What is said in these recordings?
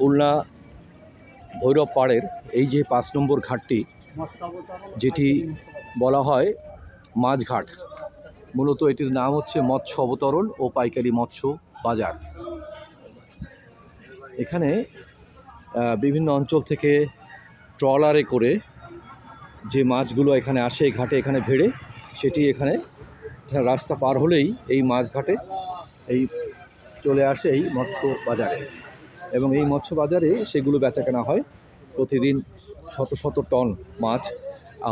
খুলনা ভৈরব পাড়ের এই যে পাঁচ নম্বর ঘাটটি, যেটি বলা হয় মাঝঘাট। মূলত এটির নাম হচ্ছে মৎস্য অবতরণ ও পাইকারি মৎস্য বাজার। এখানে বিভিন্ন অঞ্চল থেকে ট্রলারে করে যে মাছগুলো এখানে আসে ঘাটে এখানে ভেড়ে, সেটি এখানে এখানে রাস্তা পার হলেই এই মাছ ঘাটে এই চলে আসে এই মৎস্য বাজারে। এবং এই মৎস্য বাজারে সেগুলো বেচা কেনা হয়। প্রতিদিন শত শত টন মাছ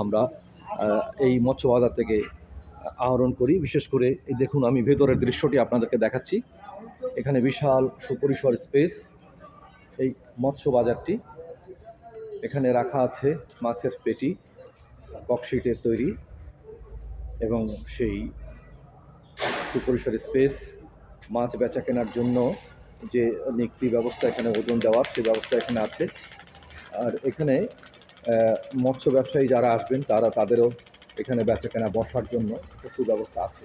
আমরা এই মৎস্য বাজার থেকে আহরণ করি। বিশেষ করে এই দেখুন আমি ভেতরের দৃশ্যটি আপনাদেরকে দেখাচ্ছি। এখানে বিশাল সুপরিসর স্পেস এই মৎস্য বাজারটি এখানে রাখা আছে মাছের পেটি ককশিটের তৈরি এবং সেই সুপরিসর স্পেস মাছ বেচা কেনার জন্য। যে নিক্তি ব্যবস্থা এখানে, ওজন দেওয়ার সেই ব্যবস্থা এখানে আছে। আর এখানে মৎস্য ব্যবসায়ী যারা আসবেন, তারা তাদেরও এখানে বেচা কেনা বসার জন্য সুব্যবস্থা আছে।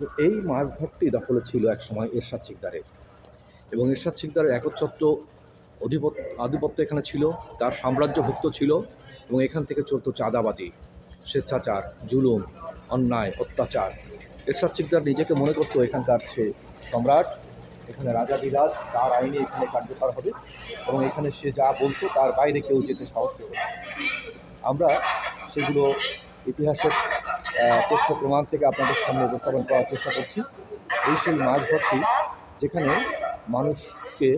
তো এই মাছ ঘাটটি দখলে ছিল এক সময় এরশাদ শিকদারের। এবং এরশাদ শিকদারের একচ্ছত্র অধিপত্য আধিপত্য এখানে ছিল, তার সাম্রাজ্যভুক্ত ছিল, এবং এখান থেকে চলতো চাঁদাবাজি, স্বেচ্ছাচার, জুলুম, অন্যায়, অত্যাচার। এরশাদ শিকদার নিজেকে মনে করতো এখানকার সে সম্রাট এখানে রাজা বিরাজ তার আইনে এখানে কার্যকর হবে এবং এখানে সে যা বলতো তার বাইরে কেউ যেতে সাহস না। আমরা সেগুলো ইতিহাসের তথ্য প্রমাণ থেকে আপনাদের সামনে উপস্থাপন করার চেষ্টা করছি এই সেই মাছ ভর্তি যেখানে মানুষকে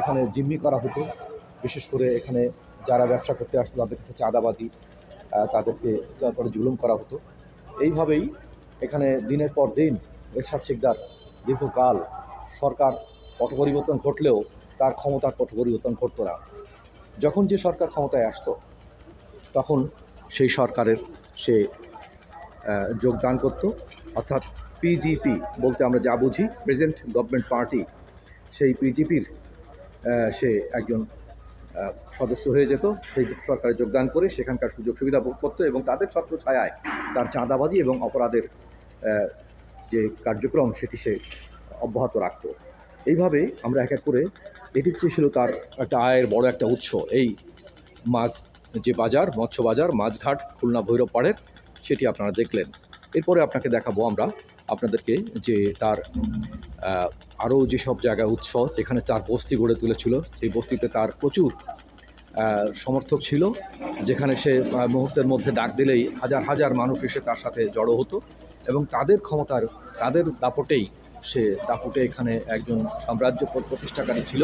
এখানে জিম্মি করা হতো, বিশেষ করে এখানে যারা ব্যবসা করতে আসতো তাদের কাছে চাঁদাবাদি তাদেরকে তারপরে জুলুম করা হতো এইভাবেই এখানে দিনের পর দিন এরশাদ শিকদার দীর্ঘকাল সরকার পট পরিবর্তন ঘটলেও তার ক্ষমতার পট পরিবর্তন ঘটতো না। যখন যে সরকার ক্ষমতায় আসতো, তখন সেই সরকারের সে যোগদান করত। অর্থাৎ পিজিপি বলতে আমরা যা বুঝি প্রেজেন্ট গভর্নমেন্ট পার্টি সেই পিজিপির সে একজন সদস্য হয়ে যেত। সেই সরকারে যোগদান করে সেখানকার সুযোগ সুবিধা ভোগ করতো এবং তাদের ছত্র ছায়ায় তার চাঁদাবাজি এবং অপরাধের যে কার্যক্রম সেটি সে অব্যাহত রাখত। এইভাবে আমরা এক এক করে এটি ছিল তার একটা আয়ের বড় একটা উৎস, এই মাছ যে বাজার, মৎস্য বাজার, মাছঘাট, খুলনা ভৈরব পাড়ের, সেটি আপনারা দেখলেন। এরপরে আপনাকে দেখাবো আমরা আপনাদেরকে যে তার আরও যেসব জায়গায় উৎস, যেখানে তার বস্তি গড়ে তুলেছিল, সেই বস্তিতে তার প্রচুর সমর্থক ছিল, যেখানে সে মুহূর্তের মধ্যে ডাক দিলেই হাজার হাজার মানুষ এসে তার সাথে জড়ো হতো। এবং তাদের ক্ষমতার, তাদের দাপটেই সে, দাপটে এখানে একজন সাম্রাজ্য প্রতিষ্ঠাকারী ছিল।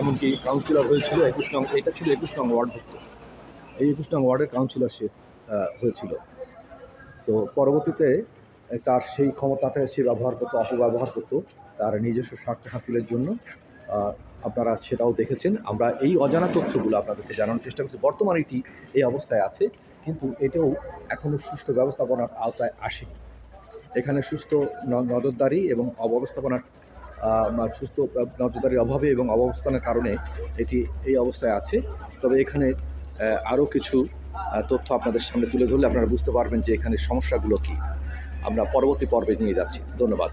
এমনকি কাউন্সিলর হয়েছিল একুশ নং, এটা ছিল একুশ নং ওয়ার্ডভুক্ত এই একুশ নং ওয়ার্ডের কাউন্সিলর সে হয়েছিল। তো পরবর্তীতে তার সেই ক্ষমতাটা সে ব্যবহার করতো, অপব্যবহার করতো, তার নিজস্ব স্বার্থ হাসিলের জন্য। আপনারা সেটাও দেখেছেন। আমরা এই অজানা তথ্যগুলো আপনাদেরকে জানানোর চেষ্টা করছি। বর্তমানে এটি এই অবস্থায় আছে। কিন্তু এটাও এখনও সুষ্ঠু ব্যবস্থাপনার আওতায় আসেনি। এখানে সুস্থ নজরদারি এবং অব্যবস্থাপনার সুস্থ নজরদারির অভাবে এবং অবস্থানের কারণে এটি, এই অবস্থায় আছে। তবে এখানে আরও কিছু তথ্য আপনাদের সামনে তুলে ধরলে আপনারা বুঝতে পারবেন যে এখানে সমস্যাগুলো কী। আমরা পরবর্তী পর্বে নিয়ে যাচ্ছি। ধন্যবাদ।